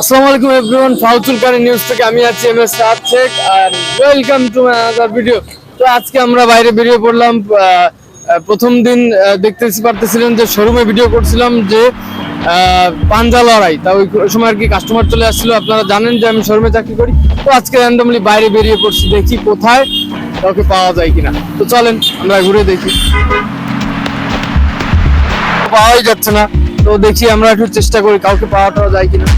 আসসালামু আলাইকুম everyone ফাউচুল news থেকে আমি আছি এম এস রাত শেখ আর welcome to my other video তো আজকে আমরা বাইরে বেরিয়ে পড়লাম প্রথম দিন দেখতে পারতেছিলেন যে শোরুমে ভিডিও করছিলাম যে পাঞ্জা লড়াই। তা ওই সময় আর কি কাস্টমার চলে আসছিল, আপনারা জানেন যে আমি শোরুমে চাকরি করি। তো আজকে র্যান্ডমলি বাইরে বেরিয়ে পড়ছি, দেখি কোথায় কাউকে পাওয়া যায় কিনা। তো চলেন, আমরা ঘুরে দেখি। পাওয়াই যাচ্ছে না। তো দেখি আমরা একটু চেষ্টা করি কাউকে পাওয়া টাওয়া যায় কিনা।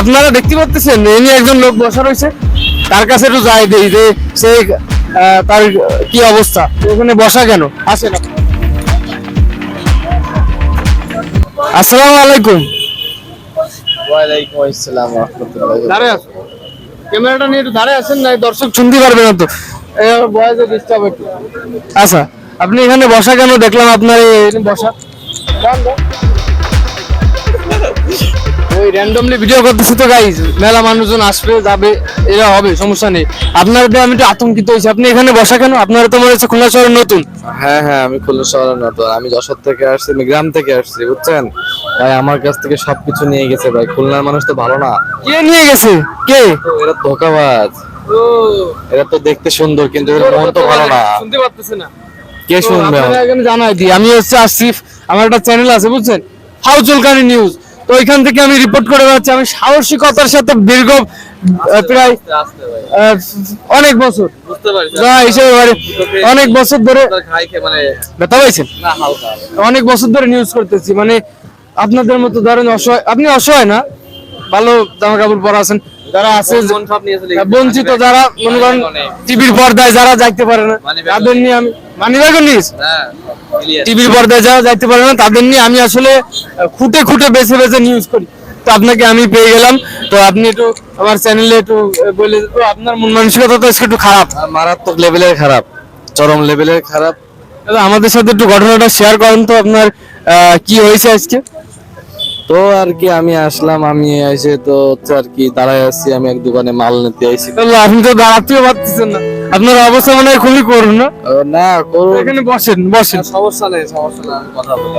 আপনারা দেখতে পাচ্ছেন এমনি একজন লোক বসা রয়েছে। তার কাছে একটু যাই দেই যে সে তার কি অবস্থা ওখানে বসা কেন? আসেন। আসসালামু আলাইকুম। ওয়ালাইকুম আসসালাম রহমতুল্লাহ। ক্যামেরাটা নিয়ে একটু না দর্শক শুনতে পারবে না তো। বয়সে ডিস্টার্ব একটু। আচ্ছা আপনি এখানে বসা কেন? দেখলাম আপনার বসা। ওই র্যান্ডমলি ভিডিও করতেছি তো গাইজ মেলা মানুষজন আসবে যাবে এরা হবে সমস্যা নেই। আপনার দিয়ে আমি একটু আতঙ্কিত হয়েছি। আপনি এখানে বসা কেন? আপনারা তো মনে হচ্ছে খুলনা শহরে নতুন। হ্যাঁ হ্যাঁ আমি খুলনা শহরের নতুন। আমি যশোর থেকে আসছি আমি গ্রাম থেকে আসছি বুঝছেন? ভাই আমার কাছ থেকে সবকিছু নিয়ে গেছে ভাই। খুলনার মানুষ তো ভালো না। কে নিয়ে গেছে? কে? এরা ধোকাবাজ। এরা তো দেখতে সুন্দর কিন্তু এদের মন তো ভালো না। শুনতে পারতেছে না। কে শুনবে? এখানে জানাই দিই। আমি হচ্ছে আসিফ আমার একটা চ্যানেল আছে বুঝছেন? হাউ চুলকানি নিউজ ওইখান থেকে আমি রিপোর্ট করে বেড়াচ্ছি। আমি সাহসিকতার সাথে দীর্ঘ প্রায় অনেক বছর। অনেক বছর ধরে মানে ব্যথা পাইছেন অনেক বছর ধরে নিউজ করতেছি। মানে আপনাদের মতো ধরেন অসহায় আপনি অসহায় না ভালো জামা কাপড় পরা আছেন। যারা আছে মন বঞ্চিত যারা মনে করেন টিভির পর্দায় যারা যাইতে পারে না তাদের নিয়ে আমি মানি ব্যাগও নিস টিভির পর্দায় যারা যাইতে পারে না তাদের নিয়ে আমি আসলে খুঁটে খুঁটে বেছে বেছে নিউজ করি। তো আপনাকে আমি পেয়ে গেলাম। তো আপনি একটু আমার চ্যানেলে একটু বলে তো আপনার মন মানসিকতা তো একটু খারাপ। মারাত্মক লেভেলের খারাপ চরম লেভেলের খারাপ। দাদা, আমাদের সাথে একটু ঘটনাটা শেয়ার করেন তো আপনার কি হয়েছে আজকে? তো আর কি আমি আসলাম আমি এসে তো হচ্ছে আর কি দাঁড়ায় আছি আমি এক দোকানে মাল নিতে আইছি। তাহলে আপনি তো দাঁড়াতেও পারতেছেন না। আপনার অবস্থা মনে হয় খুবই করুন না? না করুন এখানে বসেন বসেন। সমস্যা নেই সমস্যা নেই আমি কথা বলি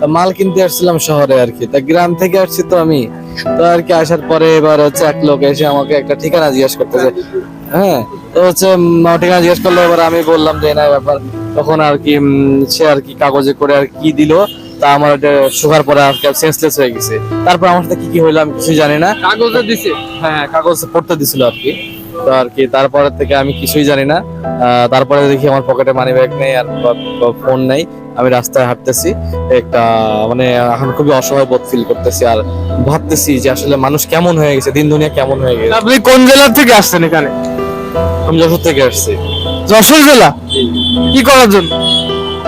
তা মাল কিনতে আসছিলাম শহরে আর কি। তা গ্রাম থেকে আসছি তো আমি। তো আর কি আসার পরে এবার হচ্ছে এক লোক এসে আমাকে একটা ঠিকানা জিজ্ঞেস করতেছে। হ্যাঁ তো হচ্ছে ঠিকানা জিজ্ঞেস করল এবার আমি বললাম যে না ব্যাপার। তখন আর কি সে আর কি কাগজে করে আর কি দিল। তা আমার এটা পরে আর কি সেন্সলেস হয়ে গেছে। তারপর আমার সাথে কি কি হইল আমি কিছুই জানি না। কাগজে দিছে? হ্যাঁ হ্যাঁ, কাগজ পড়তে দিছিল আর কি। তো আর কি তারপরে থেকে আমি কিছুই জানি না। তারপরে দেখি আমার পকেটে মানি ব্যাগ নেই আর ফোন নেই। আমি রাস্তায় হাঁটতেছি একটা মানে এখন খুবই অসহায় বোধ ফিল করতেছি আর ভাবতেছি যে আসলে মানুষ কেমন হয়ে গেছে দিন দুনিয়া কেমন হয়ে গেছে। আপনি কোন জেলা থেকে আসছেন এখানে? আমি যশোর থেকে আসছি। যশোর জেলা? কি করার জন্য?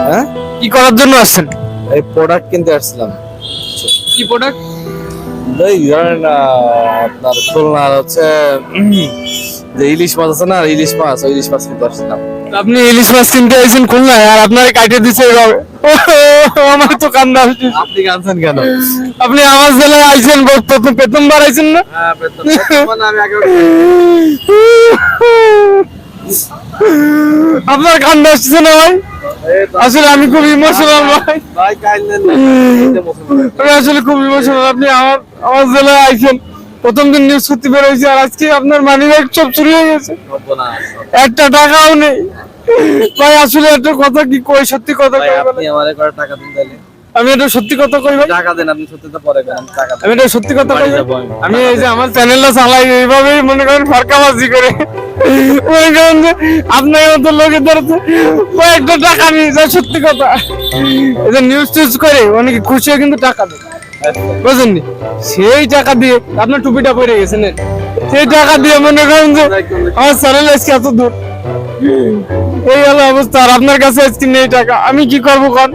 হ্যাঁ? কি করার জন্য আসছেন? এই প্রোডাক্ট কিনতে আসছিলাম। কি প্রোডাক্ট এই ধরেন আপনার খুলনার হচ্ছে যে ইলিশ মাছ আছে না ইলিশ মাছ ওই ইলিশ মাছ কিনতে আসছিলাম। আপনি ইলিশ মাছ কিনতে আইছেন খুলনায় আর আপনার কাটে দিছে এভাবে আমার তো কান্না আসছে আপনি কেন? আপনি আমার জেলায় আইছেন প্রথম প্রথমবার আইছেন না? হ্যাঁ আপনার কান্না আসছে না ভাই? আসলে আমি খুব ইমোশনাল ভাই। ভাই আমি আসলে খুব ইমোশনাল আপনি আমার আমার জেলায় আইছেন। প্রথম দিন নিউজ করতে বেরোইছে আর আজকে আপনার মানি ব্যাগ সব চুরি হয়ে গেছে। একটা টাকাও নেই। ভাই আসলে একটা কথা কি কই? সত্যি কথা কই আপনি আমারে করে টাকা দিন তাহলে আমি এটা সত্যি কথা কই ভাই? টাকা দেন আপনি সত্যি তো পরে করেন টাকা আমি এটা সত্যি কথা কই। আমি এই যে আমার চ্যানেলটা চালাই এইভাবেই মনে করেন ফারকাবাজি করে। মনে করেন যে আপনার মতো লোকের ধরতে কয়েকটা টাকা নিয়ে যায় সত্যি কথা। এই যে নিউজ টিউজ করে অনেকে খুশি হয়ে কিন্তু টাকা দেয়। সেই টাকা দিয়ে আপনার টুপিটা পরে গেছেন। সেই টাকা দিয়ে মনে করেন যে আমার আজকে এত দূর। এই হলো অবস্থা আর আপনার কাছে আজকে নেই টাকা। আমি কি করব কন?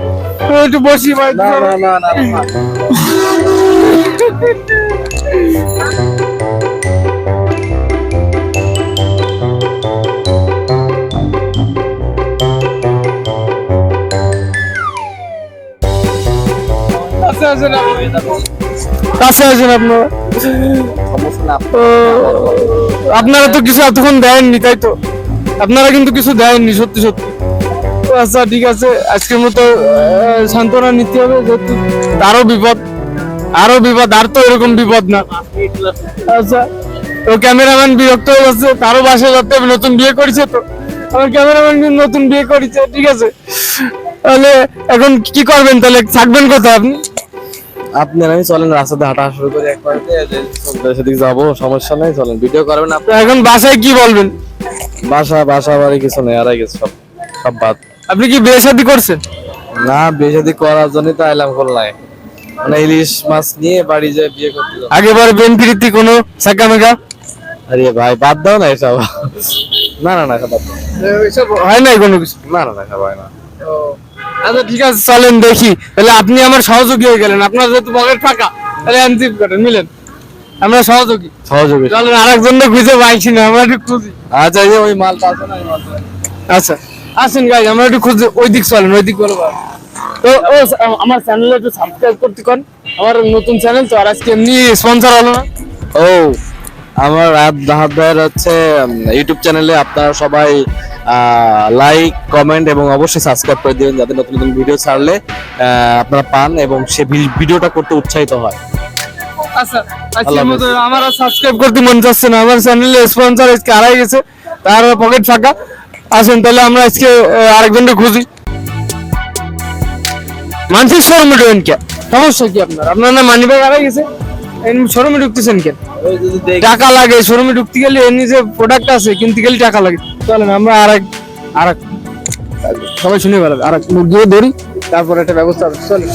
একটু বসি ভাই। না না না। কাছে আসেন আপনারা আপনারা তো কিছু এতক্ষণ দেননি তাই তো? আপনারা কিন্তু কিছু দেননি সত্যি সত্যি। আচ্ছা ঠিক আছে। আজকের মতো সান্ত্বনা নিতে হবে, যেহেতু তারও বিপদ। আরও বিপদ, আর তো এরকম বিপদ না। আচ্ছা তো ক্যামেরাম্যান বিরক্ত হয়ে যাচ্ছে, তারও বাসায় যাতে নতুন বিয়ে করেছে তো। আমার ক্যামেরাম্যান নতুন বিয়ে করেছে, ঠিক আছে। তাহলে এখন কি করবেন, তাহলে থাকবেন কোথায় আপনি? আপনি আমি চলেন রাস্তাতে হাঁটা শুরু করি এক পাশে সেদিকে যাব সমস্যা নাই চলেন। ভিডিও করবেন আপনি। এখন বাসায় কি বলবেন? বাসা বাসা বাড়ি কিছু নেই আড়াই গেছে সব সব বাদ। আপনি কি বিয়ে শাদী করছেন? না বিয়ে শাদী করার জন্যই তো আইলাম খুলনায়। মানে ইলিশ মাছ নিয়ে বাড়ি যায় বিয়ে করতে আগেবার বেন ফিরিতি কোনো সাকা মেকা? আরে ভাই বাদ দাও না এসব। না না না বাদ দাও। এসব হয় নাই কোনো কিছু? না না না হয় না। আচ্ছা ঠিক আছে চলেন দেখি। তাহলে আপনি আমার সহযোগী হয়ে গেলেন। আপনার যেহেতু পকেট ফাঁকা তাহলে আনজিপ করেন মিলেন। আমরা সহযোগী। সহযোগী। চলেন আরেকজন খুঁজে পাইছি না আমরা একটু খুঁজি। আচ্ছা এই ওই মালটা আছে না আচ্ছা আসেন গাইজ আমরা একটু খুঁজে ওই দিক চলেন ওই দিক বলো তো ও আমার চ্যানেলে একটু সাবস্ক্রাইব করতে কোন। আমার নতুন চ্যানেল তো আর আজকে এমনি স্পন্সর হলো না। ও আমার রাত দাহাত ভাইয়ের হচ্ছে ইউটিউব চ্যানেলে আপনারা সবাই লাইক কমেন্ট এবং অবশ্যই সাবস্ক্রাইব করে দিবেন যাতে নতুন নতুন ভিডিও ছাড়লে আপনারা পান এবং সে ভিডিওটা করতে উৎসাহিত হয়। আচ্ছা আজকের মতো আমার সাবস্ক্রাইব করতে মন চাচ্ছে না। আমার চ্যানেলে স্পন্সর আজকে হারাই গেছে তার পকেট ফাঁকা। আসেন তাহলে আমরা আজকে আরেকজনকে খুঁজি। মানুষের শোরুমে ঢুকেন কে? সমস্যা কি আপনার? আপনার না মানি ব্যাগ হারাই গেছে। শোরুমে ঢুকতেছেন কেন টাকা লাগে, শোরুমে ঢুকতে গেলে এমনি যে প্রোডাক্ট আছে, কিনতে গেলে টাকা লাগে। চলেন, আমরা আর এক আর সবাই শুনে বেড়াবে আর এক দিয়ে ধরি, তারপর একটা ব্যবস্থা চলেন।